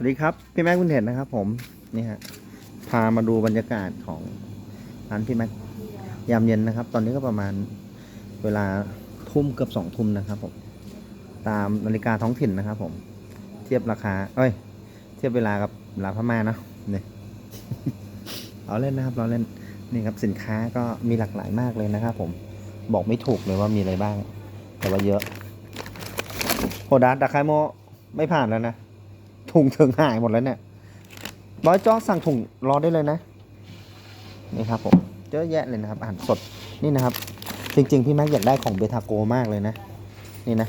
วัสดีครับ พี่แม็กคุณเห็นนะครับผมนี่ฮะพามาดูบรรยากาศของร้านพี่แม็กยามเย็นนะครับ ตอนนี้ก็ประมาณเวลาทุ่มเกือบสองทุ่มนะครับผมตามนาฬิกาท้องถิ่นนะครับผม เทียบราคา เอ้ย เทียบเวลากับเวลาพม่านอะนี่เอาเล่นนะครับเราเล่นนี่ครับสินค้าก็มีหลากหลายมากเลยนะครับผมบอกไม่ถูกเลยว่ามีอะไรบ้าง แต่ว่าเยอะโฮดาดาคายโมไม่ผ่านแล้วนะ ถุงถึงหายหมดแล้วเนี่ยร้อยจ้อสั่งถุงรอได้เลยนะ นี่ครับผมเยอะแยะเลยนะครับอาหารสดนี่นะครับ จริง ๆ พี่แม็กอยากได้ของเบทาโกมากเลยนะ นี่นะ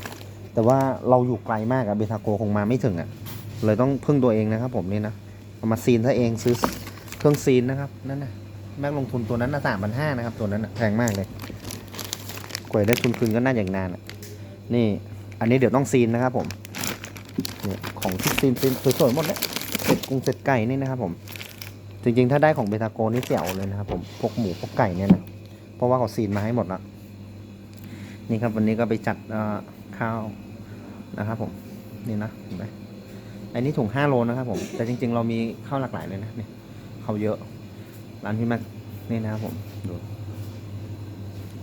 แต่ว่าเราอยู่ไกลมากอะเบทาโกคงมาไม่ถึงอะเลยต้องพึ่งตัวเองนะครับ ผมนี่นะเอามาซีนซะเองซื้อเครื่องซีนนะครับนั่นนะแม็กลงทุนตัวนั้นนะสามพันห้านะครับ ตัวนั้นนะแพงมากเลยกว่าได้ทุนคืนก็น่าอย่างนานอะนี่ อันนี้เดี๋ยวต้องซีนนะครับผม เนี่ยของที่ซีนซีนสวยๆหมดเลยเสร็จกุ้งเสร็จไก่นี่นะครับผมจริงๆ ถ้าได้ของเบทาโกนี่เสียวเลยนะครับผมพวกหมูพวกไก่เนี่ยนะเพราะว่าเขาซีนมาให้หมดแล้วนี่ครับวันนี้ก็ไปจัดข้าวนะครับผมนี่นะเห็นไหมอันนี้ถุง5โลนะครับผมแต่จริง ๆ เรามีข้าวหลากหลายเลยนะนี่เขาเยอะร้านพี่แม็กนี่นะครับผมดู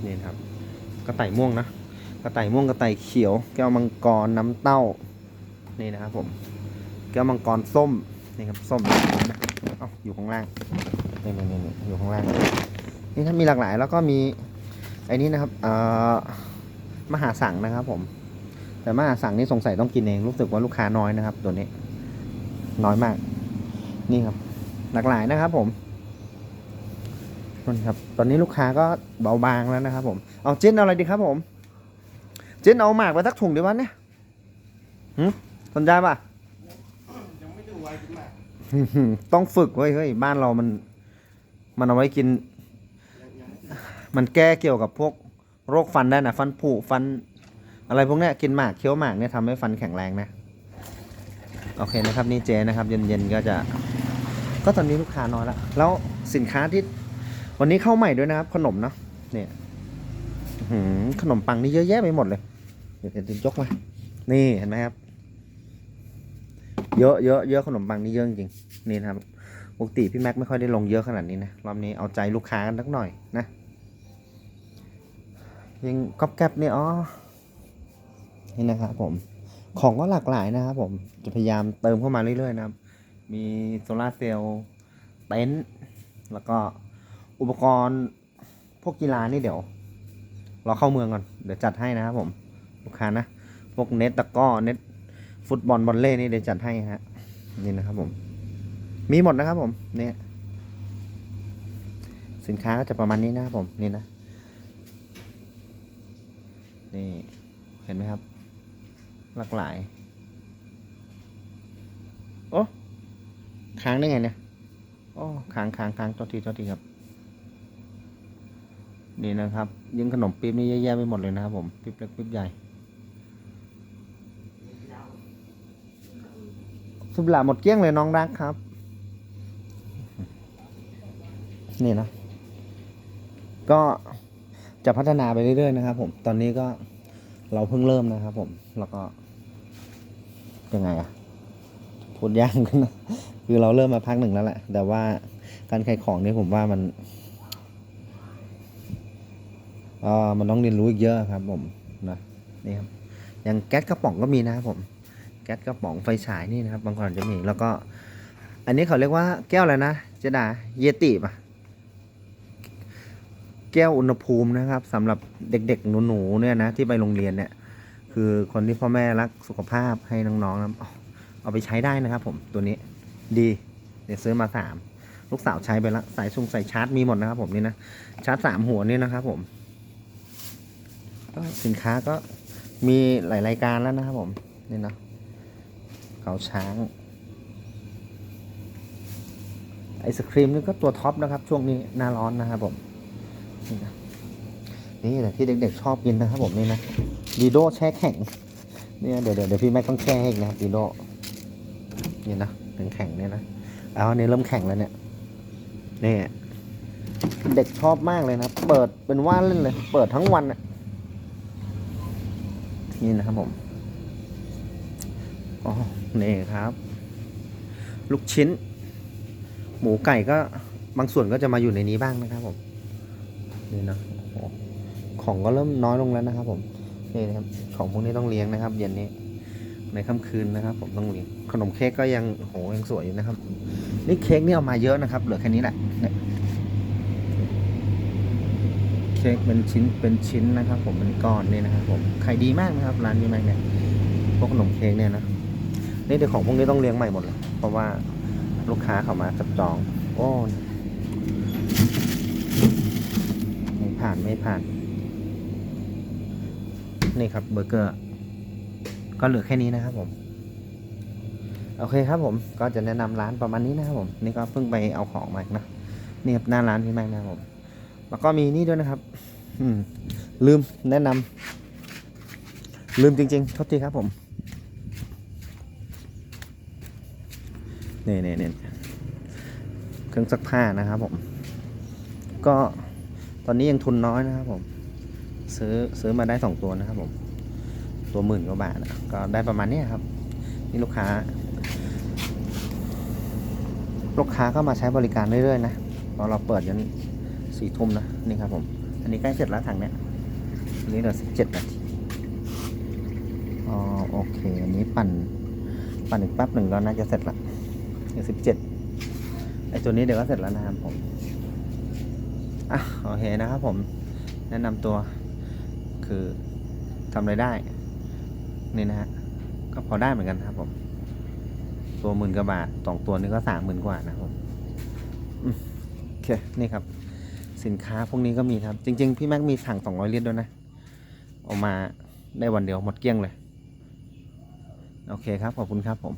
นี่ครับกระต่ายม่วงนะกระต่ายม่วงกระต่ายเขียว แก้วมังกรน้ำเต้า นี่นะครับผมแก้วมังกรส้มนี่ครับส้มเอ้าอยู่ข้างล่างนี่นี่นี่อยู่ข้างล่าง นี่ถ้ามีหลากหลายแล้วก็มีไอ้นี่นะครับเอ่อมหาสังนะครับผม แต่มหาสังนี่สงสัยต้องกินเองรู้สึกว่าลูกค้าน้อยนะครับ ตัวนี้ น้อยมาก นี่ครับ หลากหลายนะครับผมนั่ครับตอนนี้ลูกค้าก็เบาบางแล้วนะครับผม เอาเจนเอาอะไรดีครับผม เจนเอาหมากไปสักถุงดีวะเนี่ยหื สนใจป่ะ ยังไม่ถึงวัยกินหมากต้องฝึกเว้ยเฮ้ยบ้านเรามัน มันเอาไว้กินยังยังไม่ถึงมันแก้เกี่ยวกับพวกโรคฟันได้นะฟันผุฟัน อะไรพวกเนี้ยกินหมากเคี้ยวหมากเนี่ยทำให้ฟันแข็งแรงนะโอเคนะครับนี่เจนะครับ เย็นๆก็จะ ก็ตอนนี้ลูกค้าน้อยแล้วแล้วสินค้าที่วันนี้เข้าใหม่ด้วยนะครับ ขนมเนาะเนี่ยอื้อหือขนมปังนี่เยอะแยะไปหมดเลยเดี๋ยวเดี๋ยวยกมา นี่เห็นไหมครับ เยอะเยอะเยอะขนมปังนี่เยอะจริงนี่นะครับปกติพี่แม็กไม่ค่อยได้ลงเยอะขนาดนี้นะรอบนี้เอาใจลูกค้ากันสักหน่อยนะยังก๊อบแก๊บเนี่ยอ๋อนี่นะครับผมของก็หลากหลายนะครับผมจะพยายามเติมเข้ามาเรื่อยๆนะครับ มีโซลาเซลล์เต็นท์แล้วก็อุปกรณ์พวกกีฬานี่เดี๋ยวเราเข้าเมืองก่อน เดี๋ยวจัดให้นะครับผม ลูกค้านะ พวกเน็ตตะก้อเน็ต ฟุตบอลบอลเล่นี่เดี๋ยวจัดให้ฮะนี่นะครับผม มีหมดนะครับผมเนี่ยสินค้าก็จะประมาณนี้นะครับผมนี่นะ นี่เห็นไหมครับ หลากหลาย โอ้ค้างได้ไงเนี่ยโอ้ค้างค้างค้างตัวทีตัวทีครับนี่นะครับ ยิงขนมปี๊บนี่แย่ๆไปหมดเลยนะครับผมปี๊บเล็กปี๊บใหญ่ สุบหลาหมดเกลี้ยงเลยน้องรักครับ นี่นะ ก็จะพัฒนาไปเรื่อยๆนะครับ ผม ตอนนี้ก็เราเพิ่งเริ่มนะครับ ผม แล้วก็ยังไงอะพูดยากกันนะคือเราเริ่มมาพักหนึ่งแล้วแหละ แต่ว่าการขายของนี่ผมว่ามันเอ่อมันต้องเรียนรู้อีกเยอะครับ ผมนะนี่ครับอย่างแก๊สกระป๋องก็มีนะครับผม แก๊สกระป๋องไฟฉายนี่นะครับ บางคนจจะมีแล้วก็ อันนี้เขาเรียกว่าแก้วอะไรนะเจดาเยติป่ะแก้วอุณหภูมินะครับสำหรับเด็กๆหนูๆเนี่ยนะที่ไปโรงเรียนเนี่ย คือคนที่พ่อแม่รักสุขภาพให้น้องๆนะเอาไปใช้ได้นะครับ ผมตัวนี้ดีเดี๋ยวซื้อมาสามลูกสาวใช้ไปแล้วสายชุงสายชาร์จมีหมดนะครับผมนี่นะชาร์จสามหัวนี่นะครับ ผมก็สินค้าก็มีหลายรายการแล้วนะครับผมนี่นะ เขาช้าง ไอศครีมนี่ก็ตัวท็อปนะครับ ช่วงนี้หน้าร้อนนะครับผม นี่นะนี่แหละที่เด็กๆชอบกินนะครับผมนี่นะดีโดแช่แข็งเนี่ยเดี๋ยวเดี๋ยวพี่แม่ต้องแช่ให้อีกนะครับดีโดนี่นะถึงแข็งเนี่ยนะเอาอันนี้เริ่มแข็งแล้วเนี่ยนี่เด็กชอบมากเลยนะเปิดเป็นว่านเล่นเลย เปิดทั้งวันนี่นะครับผมอ๋อ นี่ครับ ลูกชิ้น หมูไก่ก็บางส่วนก็จะมาอยู่ในนี้บ้างนะครับผมนี่นะของก็เริ่มน้อยลงแล้วนะครับ ผมนี่นะครับของพวกนี้ต้องเลี้ยงนะครับ เย็นนี้ในค่ำคืนนะครับ ผมต้องเลี้ยงขนมเค้กก็ยังโหยังสวยอยู่นะครับ นี่เค้กนี่เอามาเยอะนะครับ เหลือแค่นี้แหละเนี่ยเค้กเป็นชิ้นเป็นชิ้นนะครับ ผมเป็นก้อนนี่นะครับ ผมขายดีมากนะครับ ร้านนี้แม็กเนี่ยพวกขนมเค้กเนี่ยนะ นี่เดี๋ยวของพวกนี้ต้องเลี้ยงใหม่หมดเลย เพราะว่าลูกค้าเขามาจับจอง โอ้ไม่ผ่านไม่ผ่าน นี่ครับเบอร์เกอร์ ก็เหลือแค่นี้นะครับผมโอเคครับผมก็จะแนะนำร้านประมาณนี้นะครับผมนี่ก็เพิ่งไปเอาของมาอีกนะนี่ครับหน้าร้านพี่แม็กนะครับผมแล้วก็มีนี่ด้วยนะครับ อืมลืมแนะนำลืมจริงๆโทษทีครับผม นี่นี่นี่เครื่องซักผ้านะครับผม ก็ตอนนี้ยังทุนน้อยนะครับผม ซื้อซื้อมาได้สองตัวนะครับผม ตัวหมื่นกว่าบาทอะก็ได้ประมาณนี้ครับ นี่ลูกค้า ลูกค้าก็มาใช้บริการเรื่อยๆนะพอเราเปิดยันสี่ทุ่มนะนี่ครับผม อันนี้ใกล้เสร็จแล้วถังเนี้ยอันนี้เหลือสิบเจ็ดนาทีอ๋อโอเค อันนี้ปั่นปั่นอีกแป๊บหนึ่งก็น่าจะเสร็จละ เหลือสิบเจ็ดไอตัวนี้เดี๋ยวก็เสร็จแล้วนะครับผม อะโอเคนะครับผม แนะนำตัวคือทำอะไรได้ นี่นะฮะ ก็พอได้เหมือนกันครับผม ตัวหมื่นกว่าบาทสองตัวนี้ก็สามหมื่นกว่านะครับผมโอเค นี่ครับ สินค้าพวกนี้ก็มีครับ จริง ๆ พี่แม็กมีสั่งสองร้อยลิตรด้วยนะ ออกมาได้วันเดียวหมดเกลี้ยงเลย โอเคครับ ขอบคุณครับผม